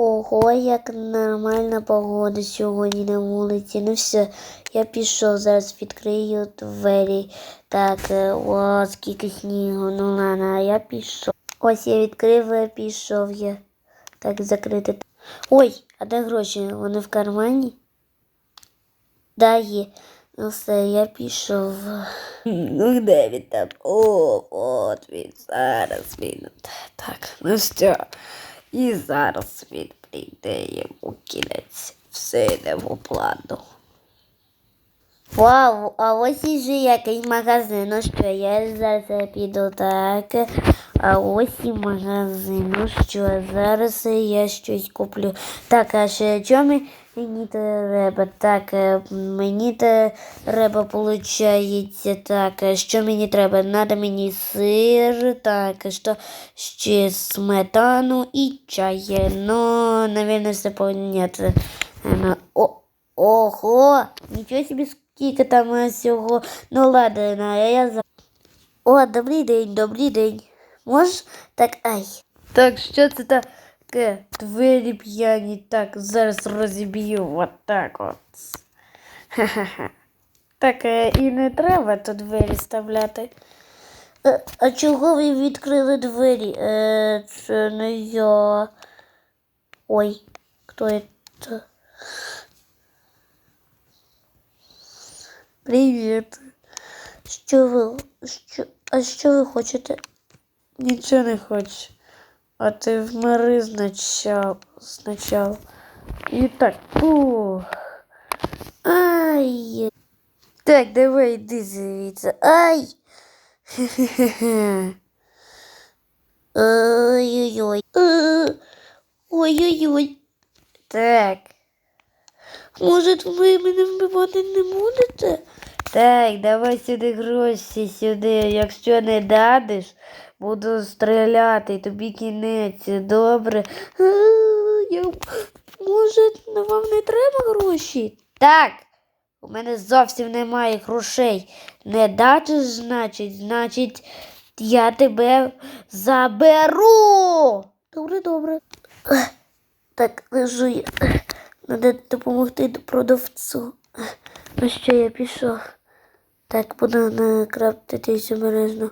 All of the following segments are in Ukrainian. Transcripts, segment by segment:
Ого, як нормальна погода сьогодні на вулиці. Ну все, я пішов, зараз відкрию двері. Так, е, о, скільки снігу, ну ладно, я пішов. Ось я відкрив, і пішов я. Так, закрити. Ой, а де гроші? Вони в кармані? Да, є. Ну все, я пішов. Ну, де він там? О, от він, зараз він. Так, ну що, і зараз він прийде йому кінець. Все йде по плану. Вау, а ось іже якийсь магазин. Що, я зараз піду так. А ось і магазин. Що, зараз я щось куплю. Так, а ще чому? Мені треба? Так, е, мені треба, виходить, так, е, що мені треба? Надо мені сир, так, що ще сметану і чай. Ну, наверное, все понятно. Ну, Ого, нічого собі скільки там е, всього. Ну ладно, а я за. О, добрий день, добрий день. Можеш? Так, ай. Так, що це таке? Двері п'яні, так, зараз розіб'ю от так от. Ха-ха-ха. Так, е, і не треба тут двері ставляти. Е, а чого ви відкрили двері? Е, це не я. Ой, хто це? Привіт. Що ви? Що? А що ви хочете? Нічого не хочу. А ти вмири значав, спочатку. І так, пух. Ай! Так, давай йди звідси. Ай! Ой-ой-ой. Е, Ой-ой-ой. Так. Може, ви мене вбивати не будете? Так, давай сюди гроші сюди. Якщо не дадиш, буду стріляти, тобі кінець, добре. Я... Може, вам не треба гроші? Так, у мене зовсім немає грошей. Не дачиш, значить, значить, я тебе заберу. Добре, добре. Так, лежу я. Надо допомогти продавцу. Ну що, я пішов. Так, буду накрафтитись обережно.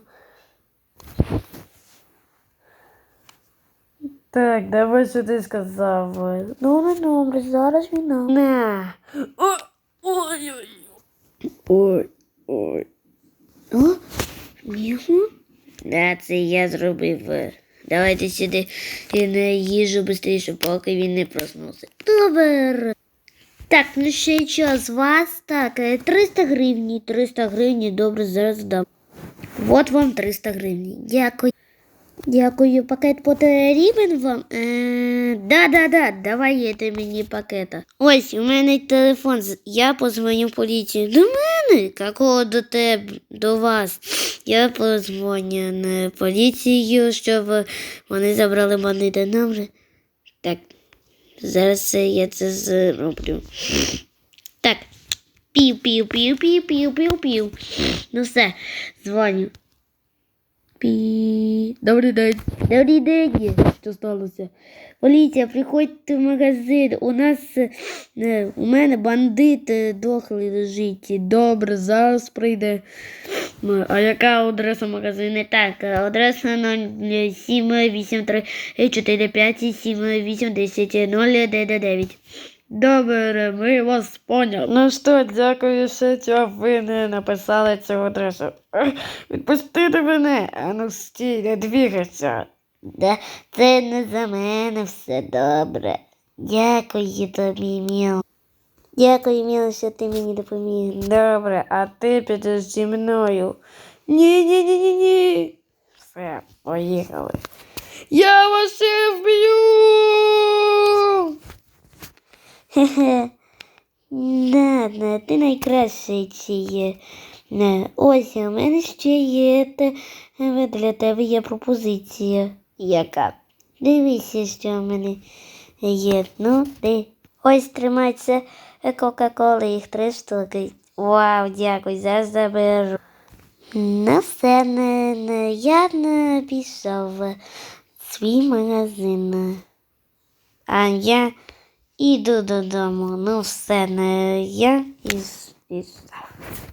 Так, давай сюди сказав. Добре, добре, зараз війна. На. Ой-ой-ой. Ой, ой. О, Міху? Да, це я зробив. Давайте сюди і на їжу швидше, поки він не проснувся. Добре. Так, ну ще що з вас? Так, е, 300 гривні. 300 гривні, добре, зараз дам. От вам 300 гривень. Дякую. Дякую, пакет потрібен вам? Е, Да, да, да, давай ти мені пакета. Ось, у мене телефон. Я позвоню в поліцію. До мене? Какого до тебе, до вас? Я позвоню на поліцію, щоб вони забрали бандита. Добре? Так, зараз я це зроблю. Так. Пів, пів, пів, пів, пів, пів, пів. Ну все, дзвоню. Пі. Добрий день. Добрий день. Що сталося? Поліція, приходьте в магазин. У нас е, у мене бандит е, дохлий лежить. Добре, зараз прийде. М, А яка адреса магазину? Так, адреса 0783 45 78 10 099. Добре, ми вас поняли. Ну що, дякую, що ви не написали цю адресу. Відпустите мене, а ну стій, не двігайся. Да, це не за мене все добре. Дякую тобі, Міл. Дякую, Міл, що ти мені допоміг. Добре, а ти підеш зі мною. Ні, ні, ні, ні, ні. Все, поїхали. Я вас ще вб'ю. Хе-хе. Ладно, ти найкращий є. Не, Ось, у мене ще є те, е, для тебе є пропозиція. Яка? Дивися, що в мене є. Ну, ти. Ось тримається Кока-Кола, їх три штуки. Вау, дякую, зараз заберу. На все, не, не, я не пішов свій магазин. а я іду додому. Ну, все, не я і, пішов.